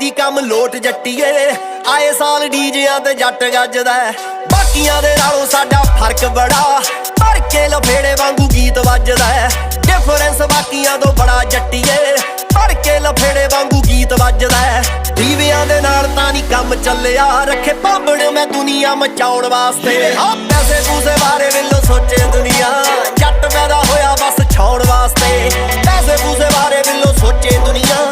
ਦੀ ਕੰਮ ਲੋਟ ਜੱਟੀਏ। ਆਏ ਸਾਲ ਡੀਜਿਆਂ ਤੇ ਜੱਟ ਗੱਜਦਾ ਬਾਕੀਆਂ ਦੇ ਨਾਲੋਂ ਸਾਡਾ ਫ਼ਰਕ ਬੜਾ। ਭਰ ਕੇ ਲਫੇੜੇ ਵਾਂਗੂ ਗੀਤ ਵੱਜਦਾ ਡਿਫਰੈਂਸ ਬਾਕੀਆਂ ਤੋਂ ਬੜਾ ਜੱਟੀਏ। ਭਰ ਕੇ ਲਫੇੜੇ ਵਾਂਗੂ ਗੀਤ ਵੱਜਦਾ ਦੀਵਿਆਂ ਦੇ ਨਾਲ ਤਾਂ ਨਹੀਂ ਕੰਮ ਚੱਲਿਆ। ਰੱਖੇ ਪਾਪੜ ਮੈਂ ਦੁਨੀਆ ਮਚਾਉਣ ਵਾਸਤੇ। ਆ ਪੈਸੇ ਪੂਸੇ ਬਾਰੇ ਵਿੱਲੋ ਸੋਚੇ ਦੁਨੀਆ। ਜੱਟ ਪੈਦਾ ਹੋਇਆ ਬਸ ਛਾਉਣ ਵਾਸਤੇ। ਪੈਸੇ ਪੂਸੇ ਬਾਰੇ ਵਿੱਲੋ ਸੋਚੇ ਦੁਨੀਆ।